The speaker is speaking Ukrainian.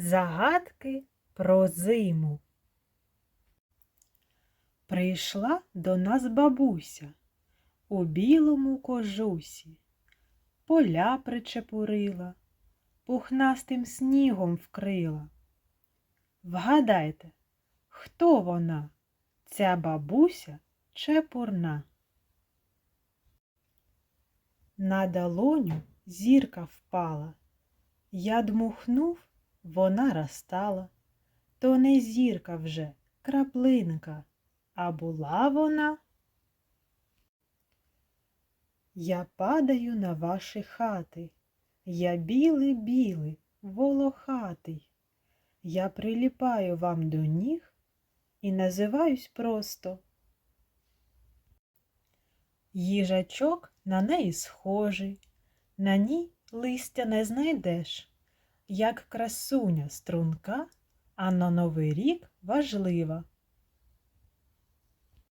Загадки про зиму. Прийшла до нас бабуся у білому кожусі, поля причепурила, пухнастим снігом вкрила. Вгадайте, хто вона, ця бабуся чепурна? На долоню зірка впала. Я дмухнув, вона розтала. То не зірка вже, краплинка, а була вона. Я падаю на ваші хати, я білий білий, волохатий. Я приліпаю вам до ніг і називаюсь просто. Їжачок на неї схожий, на ній листя не знайдеш, як красуня струнка, а на новий рік важлива.